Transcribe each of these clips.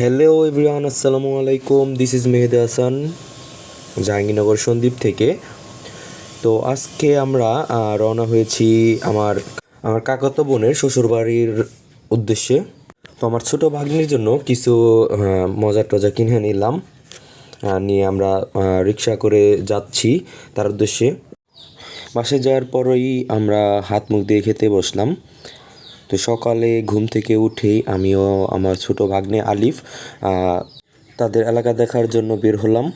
Hello everyone আসসালামু আলাইকুম this is Mehedi Hasan Jahangirnagar Sandwip থেকে। তো আজকে আমরা রওনা হয়েছি আমার আমার কাকাতো বোনের শ্বশুরবাড়ির উদ্দেশ্যে। তো আমার ছোট ভাগ্নির জন্য কিছু মজা টজা কিনে নিলাম। নিয়ে আমরা রিক্সা করে যাচ্ছি তার উদ্দেশ্যে। বাসে যাওয়ার পরেই আমরা হাত মুখ দিয়ে খেতে বসলাম। তো সকালে ঘুম থেকে উঠেই আমিও আমার ছোট ভাগ্নে আলিফ তাদের এলাকা দেখার জন্য বের হলাম।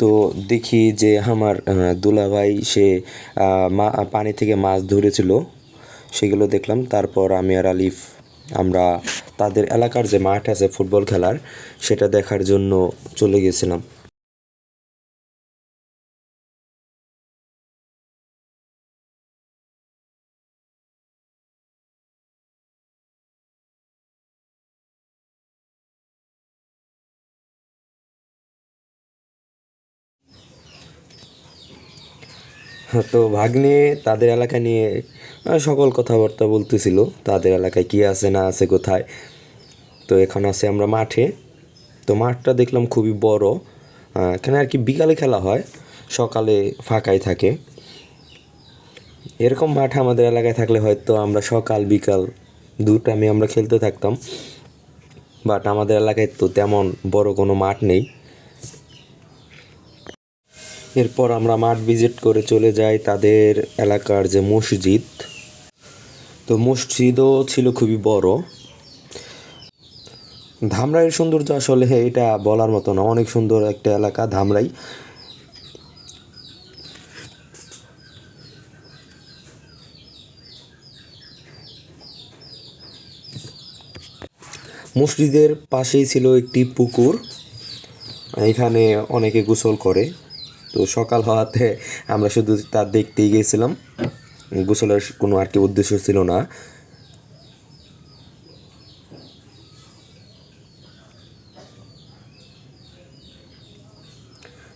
তো দেখি যে আমার দুলাভাই, সে মা, পানি থেকে মাছ ধরেছিল, সেগুলো দেখলাম। তারপর আমি আর আলিফ, আমরা তাদের এলাকার যে মাঠ আছে ফুটবল খেলার, সেটা দেখার জন্য চলে গেছিলাম। তো ভাগ্নে তাদের এলাকা নিয়ে সকল কথাবার্তা বলতেছিল, তাদের এলাকায় কি আছে না আছে কোথায়। তো এখন আছে আমরা মাঠে। তো মাঠটা দেখলাম খুবই বড় এখানে আর কি বিকালে খেলা হয়, সকালে ফাঁকাই থাকে। এরকম মাঠ আমাদের এলাকায় থাকলে হয়তো আমরা সকাল, বিকাল দু টাইমে আমরা খেলতে থাকতাম। বাট আমাদের এলাকায় তো তেমন বড় কোনো মাঠ নেই। এরপর আমরা মাঠ ভিজিট করে চলে যাই তাদের এলাকার যে মসজিদ। তো মসজিদও ছিল খুবই বড়। ধামরাইয়ের সৌন্দর্য আসলে এটা বলার মতো না। অনেক সুন্দর একটা এলাকা, ধামরাই। মসজিদের পাশেই ছিল একটি পুকুর। এখানে অনেকে গোসল করে। তো সকাল হওয়াতে আমরা শুধু তা দেখতেই গিয়েছিলাম গোসলের কোনো আর কি উদ্দেশ্য ছিল না।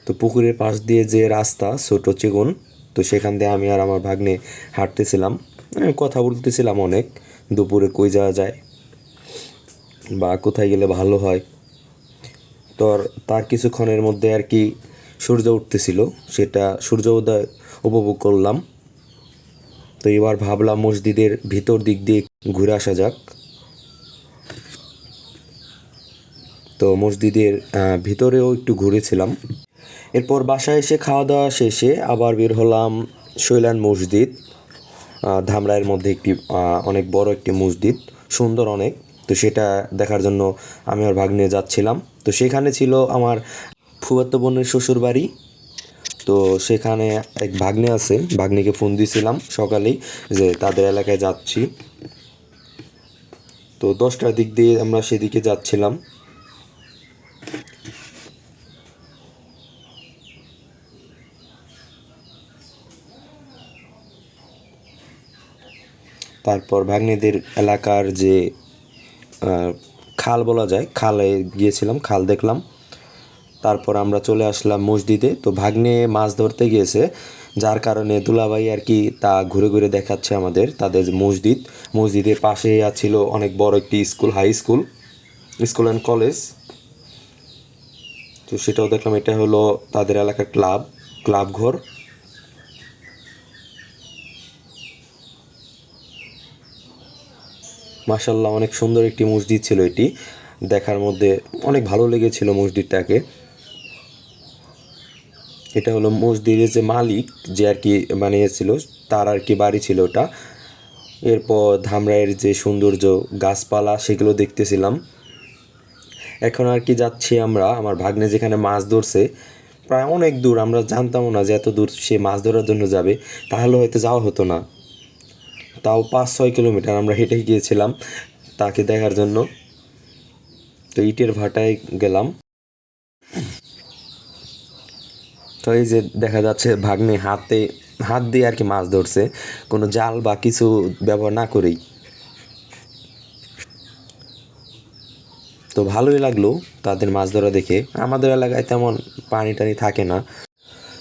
তো পুকুরের পাশ দিয়ে যে রাস্তা, ছোট চিকন, তো সেখান দিয়ে আমি আর আমার ভাগ্নে হাঁটতেছিলাম। আমি কথা বলতেছিলাম অনেক, দুপুরে কই যাওয়া যায় বা কোথায় গেলে ভালো হয়। তো তার কিছুক্ষণের মধ্যে আর কি সূর্য উঠতেছিল, সেটা সূর্য উদয় উপভোগ করলাম। তো এবার ভাবলাম মসজিদের ভিতর দিক দিয়ে ঘুরে আসা যাক। তো মসজিদের ভিতরেও একটু ঘুরেছিলাম। এরপর বাসায় এসে খাওয়া দাওয়া শেষে আবার বের হলাম শৈলান মসজিদ। ধামরায়ের মধ্যে একটি অনেক বড় একটি মসজিদ, সুন্দর অনেক। তো সেটা দেখার জন্য আমি আর ভাগ্নে যাচ্ছিলাম। তো সেখানে ছিল আমার ফুয়াতো বোনের শ্বশুর বাড়ি তো সেখানে এক ভাগ্নে আছে, ভাগ্নিকে ফোন দিয়েছিলাম সকালেই যে তাদের এলাকায় যাচ্ছি। তো দশটার দিক দিয়ে আমরা সেদিকে যাচ্ছিলাম। তারপর ভাগ্নেদের এলাকার যে খাল বলা যায়, খালে গিয়েছিলাম, খাল দেখলাম। তারপর আমরা চলে আসলাম মসজিদে। তো ভাগ্নে মাছ ধরতে গিয়েছে, যার কারণে দুলাভাই আর কি তা ঘুরে ঘুরে দেখাচ্ছে আমাদের, তাদের মসজিদ। মসজিদের পাশে ছিল অনেক বড় একটি school, high school school and college. তো সেটাও দেখলাম, এটা হলো তাদের এলাকার ক্লাব ক্লাব ঘর। মাশাল্লাহ অনেক সুন্দর একটি মসজিদ ছিল এটি। দেখার মধ্যে অনেক ভালো লেগেছিল মসজিদটাকে। এটা হলো মসজিদের যে মালিক যে আর কি বানিয়েছিল, তার আর কি বাড়ি ছিল ওটা। এরপর ধামরাইয়ের যে সৌন্দর্য, গাছপালা, সেগুলো দেখতেছিলাম। এখন আর কি যাচ্ছি আমরা, আমার ভাগ্নে যেখানে মাছ ধরছে, প্রায় অনেক দূর, আমরা জানতামও না যে এত দূর সে মাছ ধরার জন্য যাবে, তাহলে হয়তো যাওয়া হতো না। তাও পাঁচ, ছয় কিলোমিটার আমরা হেঁটে গিয়েছিলাম, তাকে দেখার জন্য। তো ইটের ভাটায় গেলাম। তো এই যে দেখা যাচ্ছে ভাগ্নে হাতে, হাত দিয়ে আর কি মাছ ধরছে, কোনো জাল বা কিছু ব্যবহার না করেই। তো ভালোই লাগল তাদের মাছ ধরা দেখে। আমাদের এলাকায় তেমন পানি টানি থাকে না।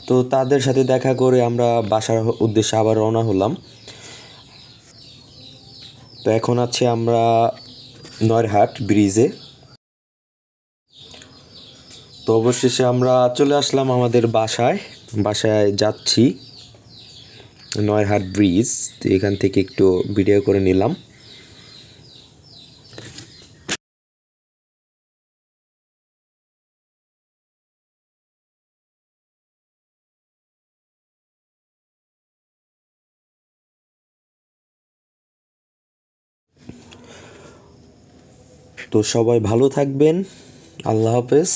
তো তাদের সাথে দেখা করে আমরা বাসার উদ্দেশ্যে আবার রওনা হলাম। তো এখন আছে আমরা নয়রহাট ব্রিজে। তো অবশেষে আমরা চলে আসলাম আমাদের বাসায়। বাসায় যাচ্ছি। নয়রহাট ব্রিজ। তো এখান থেকে একটু ভিডিও করে নিলাম। তো সবাই ভালো থাকবেন। আল্লাহ হাফেজ।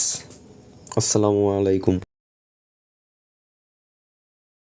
আসসালামু আলাইকুম।